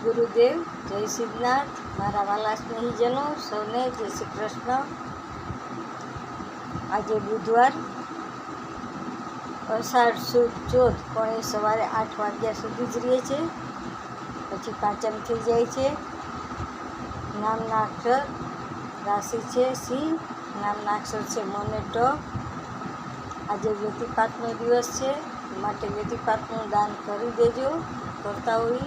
ગુરુદેવ જય સિદ્ધનાથ મારા વાલા સ્નેહીજનો સૌને જય શ્રી કૃષ્ણ આજે બુધવાર અષાઢ સુદ ચોથ પણ એ સવારે આઠ વાગ્યા સુધી જ રહે છે પછી પાંચમ થઈ જાય છે નામના અક્ષર રાશિ છે સિંહ નામના અક્ષર છે મોનેટો આજે વ્યતિપાતનો દિવસ છે માટે વ્યતિપાતનું દાન કરી દેજો કરતા હોય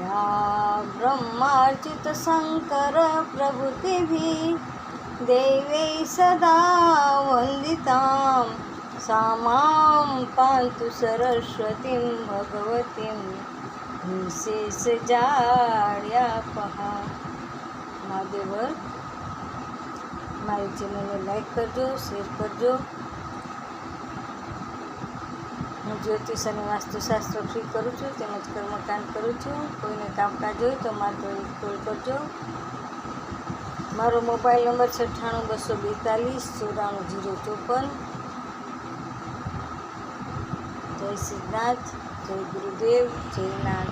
या ब्रह्मार्चित शंकर प्रभुतिभी देवे सदा सामां पांतु मां सरस्वतीं भगवतीं विशेष जाड्या पहा महादेवर મારી ચેનલને લાઈક करजो શેર करजो જ્યોતિષ અને વાસ્તુશાસ્ત્ર ફ્રી કરું છું તેમજ કર્મકાંડ કરું છું કોઈને કામકાજ હોય તો મારે કોલ કરજો મારો મોબાઈલ નંબર છે અઠ્ઠાણું બસો બેતાલીસ ચોરાણું જીરો ચોપન જય શ્રીનાથ જય ગુરુદેવ જય